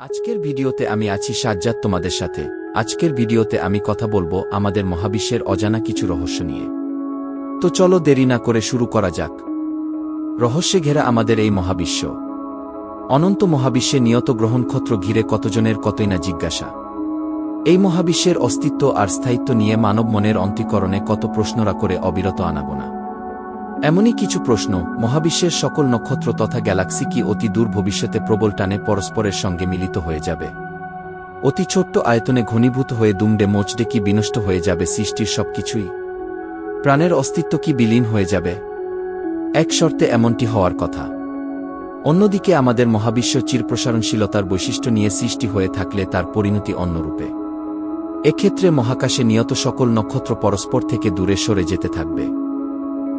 আজকের ভিডিওতে আমি আছি সাজ্জাদ তোমাদের সাথে। আজকের ভিডিওতে আমি কথা বলব আমাদের মহাবিশ্বের অজানা কিছু রহস্য নিয়ে। তো চলো দেরি না করে শুরু করা যাক। রহস্যে ঘেরা আমাদের এই মহাবিশ্ব। অনন্ত মহাবিশ্বে নিয়ত গ্রহণক্ষত্র ঘিরে কতজনের কতই না জিজ্ঞাসা। এই মহাবিশ্বের অস্তিত্ব আর স্থায়িত্ব নিয়ে মানব মনের অন্তিকরণে কত প্রশ্নরা করে অবিরত আনাব না এমনই কিছু প্রশ্ন, মহাবিশ্বের সকল নক্ষত্র তথা গ্যালাক্সি কি অতি দূর ভবিষ্যতে প্রবল টানে পরস্পরের সঙ্গে মিলিত হয়ে যাবে? অতি ছোট্ট আয়তনে ঘনীভূত হয়ে দুমডে মোচডে কি বিনষ্ট হয়ে যাবে সৃষ্টির সবকিছুই? প্রাণের অস্তিত্ব কি বিলীন হয়ে যাবে? এক শর্তে এমনটি হওয়ার কথা। অন্যদিকে আমাদের মহাবিশ্ব চিরপ্রসারণশীলতার বৈশিষ্ট্য নিয়ে সৃষ্টি হয়ে থাকলে তার পরিণতি অন্যরূপে। এক্ষেত্রে মহাকাশে নিয়ত সকল নক্ষত্র পরস্পর থেকে দূরে সরে যেতে থাকবে।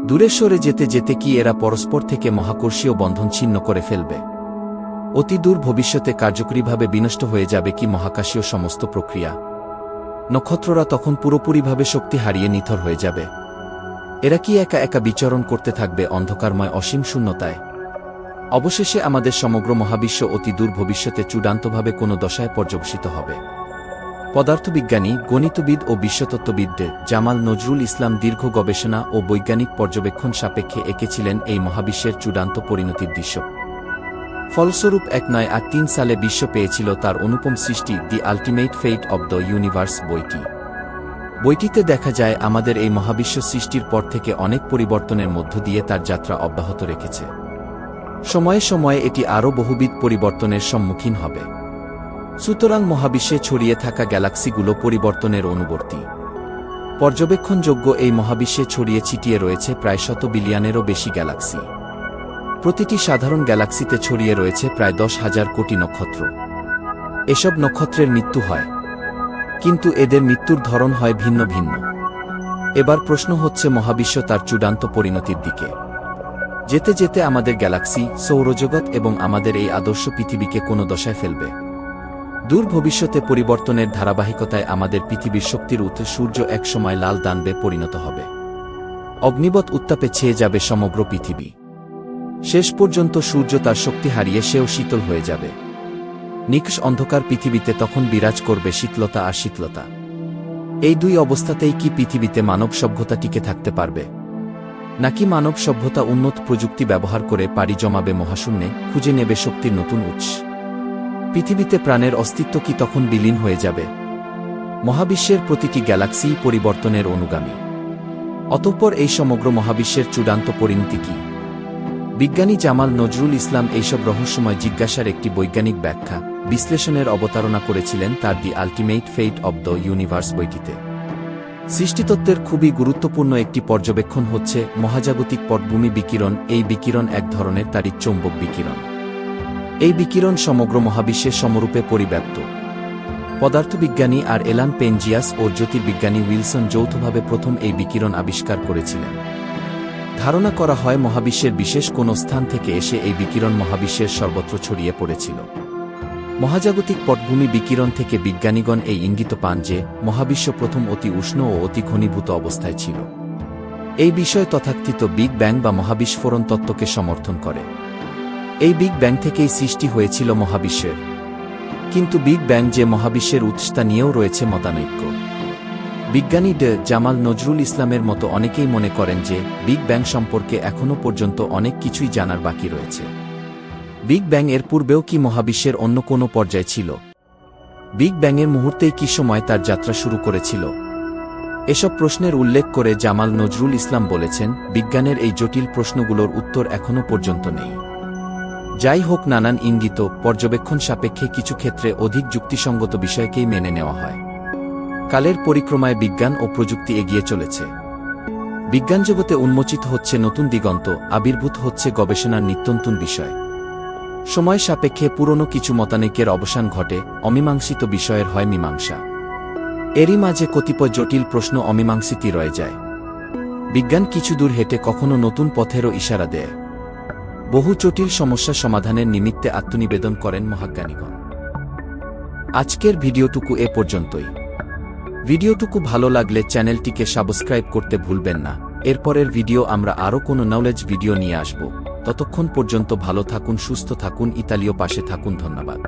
দূরে সরে যেতে যেতে কি এরা পরস্পর থেকে মহাকর্ষীয় বন্ধন ছিন্ন করে ফেলবে? অতি দূর ভবিষ্যতে কার্যকরীভাবে বিনষ্ট হয়ে যাবে কি মহাকাশীয় সমস্ত প্রক্রিয়া? নক্ষত্ররা তখন পুরোপুরিভাবে শক্তি হারিয়ে নিথর হয়ে যাবে। এরা কি একা একা বিচরণ করতে থাকবে অন্ধকারময় অসীম শূন্যতায়? অবশেষে আমাদের সমগ্র মহাবিশ্ব অতি দূর ভবিষ্যতে চূড়ান্তভাবে কোনো দশায় পর্যবসিত হবে। পদার্থবিজ্ঞানী, গণিতবিদ ও বিশ্বতত্ত্ববিদদের জামাল নজরুল ইসলাম দীর্ঘ গবেষণা ও বৈজ্ঞানিক পর্যবেক্ষণ সাপেক্ষে এঁকেছিলেন এই মহাবিশ্বের চূড়ান্ত পরিণতির দৃশ্য। ফলস্বরূপ এক নয় আর তিন সালে বিশ্ব পেয়েছিল তার অনুপম সৃষ্টি the ultimate fate of the universe বইটি। বইটিতে দেখা যায়, আমাদের এই মহাবিশ্ব সৃষ্টির পর থেকে অনেক পরিবর্তনের মধ্য দিয়ে তার যাত্রা অব্যাহত রেখেছে। সময়ে সময়ে এটি আরও বহুবিধ পরিবর্তনের সম্মুখীন হবে। সুতরাং মহাবিশ্বে ছড়িয়ে থাকা গ্যালাক্সিগুলো পরিবর্তনের অনুবর্তী। পর্যবেক্ষণযোগ্য এই মহাবিশ্বে ছড়িয়ে ছিটিয়ে রয়েছে প্রায় শত বিলিয়নেরও বেশি গ্যালাক্সি। প্রতিটি সাধারণ গ্যালাক্সিতে ছড়িয়ে রয়েছে প্রায় দশ হাজার কোটি নক্ষত্র। এসব নক্ষত্রের মৃত্যু হয়। কিন্তু এদের মৃত্যুর ধরন হয় ভিন্ন ভিন্ন। এবার প্রশ্ন হচ্ছে মহাবিশ্ব তার চূড়ান্ত পরিণতির দিকে। যেতে যেতে আমাদের গ্যালাক্সি, সৌরজগৎ এবং আমাদের এই আদর্শ পৃথিবীকে কোনো দশায় ফেলবে? দূর ভবিষ্যতে পরিবর্তনের ধারাবাহিকতায় আমাদের পৃথিবীর শক্তির উৎস সূর্য একসময় লাল দানবে পরিণত হবে। অগ্নিবৎ উত্তাপে ছেয়ে যাবে সমগ্র পৃথিবী। শেষ পর্যন্ত সূর্য তার শক্তি হারিয়ে সেও শীতল হয়ে যাবে। নিকষ অন্ধকার পৃথিবীতে তখন বিরাজ করবে শীতলতা আর শীতলতা। এই দুই অবস্থাতেই কি পৃথিবীতে মানব সভ্যতা টিকে থাকতে পারবে? নাকি মানব সভ্যতা উন্নত প্রযুক্তি ব্যবহার করে পাড়ি জমাবে মহাশূন্যে, খুঁজে নেবে শক্তির নতুন উৎস? পৃথিবীতে প্রাণের অস্তিত্ব কি তখন বিলীন হয়ে যাবে? মহাবিশ্বের প্রতিটি গ্যালাক্সি পরিবর্তনের অনুগামী। অতঃপর এই সমগ্র মহাবিশ্বের চূড়ান্ত পরিণতি কি? বিজ্ঞানী জামাল নজরুল ইসলাম এইসব রহস্যময় জিজ্ঞাসার একটি বৈজ্ঞানিক ব্যাখ্যা, বিশ্লেষণের অবতারণা করেছিলেন তার the ultimate fate of the universe বইটিতে। সৃষ্টিতত্ত্বের খুবই গুরুত্বপূর্ণ একটি পর্যবেক্ষণ হচ্ছে মহাজাগতিক পটভূমি বিকিরণ, এই বিকিরণ এক ধরনের তারিখ চৌম্বক বিকিরণ। এই বিকিরণ সমগ্র মহাবিশ্বের সমরূপে পরিব্যাপ্ত। পদার্থবিজ্ঞানী আর এলান পেনজিয়াস ও জ্যোতির্বিজ্ঞানী উইলসন যৌথভাবে প্রথম এই বিকিরণ আবিষ্কার করেছিলেন। ধারণা করা হয় মহাবিশ্বের বিশেষ কোনো স্থান থেকে এসে এই বিকিরণ মহাবিশ্বের সর্বত্র ছড়িয়ে পড়েছিল। মহাজাগতিক পটভূমি বিকিরণ থেকে বিজ্ঞানীগণ এই ইঙ্গিত পান যে, মহাবিশ্ব প্রথম অতি উষ্ণ ও অতি ঘনীভূত অবস্থায় ছিল। এই বিষয় তথাকথিত বিগ ব্যাং বা মহাবিস্ফোরণ তত্ত্বকে সমর্থন করে। এই বিগ ব্যাং থেকেই সৃষ্টি হয়েছিল মহাবিশ্বের। কিন্তু বিগ ব্যাং যে মহাবিশ্বের উৎসতা নিয়েও রয়েছে মতানৈক্য। বিজ্ঞানী ডে জামাল নজরুল ইসলামের মতো অনেকেই মনে করেন যে, বিগ ব্যাং সম্পর্কে এখনও পর্যন্ত অনেক কিছুই জানার বাকি রয়েছে। বিগ ব্যাং এর পূর্বেও কি মহাবিশ্বের অন্য কোনো পর্যায় ছিল? বিগ ব্যাংয়ের মুহূর্তেই কি সময় তার যাত্রা শুরু করেছিল? এসব প্রশ্নের উল্লেখ করে জামাল নজরুল ইসলাম বলেছেন, বিজ্ঞানের এই জটিল প্রশ্নগুলোর উত্তর এখনও পর্যন্ত নেই। যাই হোক নানান ইঙ্গিত, পর্যবেক্ষণ সাপেক্ষে কিছু ক্ষেত্রে অধিক যুক্তিসঙ্গত বিষয়কেই মেনে নেওয়া হয়। কালের পরিক্রমায় বিজ্ঞান ও প্রযুক্তি এগিয়ে চলেছে। বিজ্ঞান জগতে উন্মোচিত হচ্ছে নতুন দিগন্ত, আবির্ভূত হচ্ছে গবেষণার নিত্যন্তন বিষয়। সময় সাপেক্ষে পুরনো কিছু মতানৈক্যের অবসান ঘটে, অমীমাংসিত বিষয়ের হয় মীমাংসা। এরই মাঝে কতিপয় জটিল প্রশ্ন অমীমাংসিতই রয়ে যায়। বিজ্ঞান কিছু দূর হেঁটে কখনো নতুন পথেরও ইশারা দেয়। বহু জটিল সমস্যা সমাধানের নিমিত্তে আত্মনিবেদন করেন মহাজ্ঞানীগণ। আজকের ভিডিওটুকু এ পর্যন্তই। ভিডিওটুকু ভালো লাগলে চ্যানেলটিকে সাবস্ক্রাইব করতে ভুলবেন না। এরপরের ভিডিও আমরা আরও কোনো নলেজ ভিডিও নিয়ে আসব। ততক্ষণ পর্যন্ত ভালো থাকুন, সুস্থ থাকুন, ইতালীয় পাশে থাকুন, ধন্যবাদ।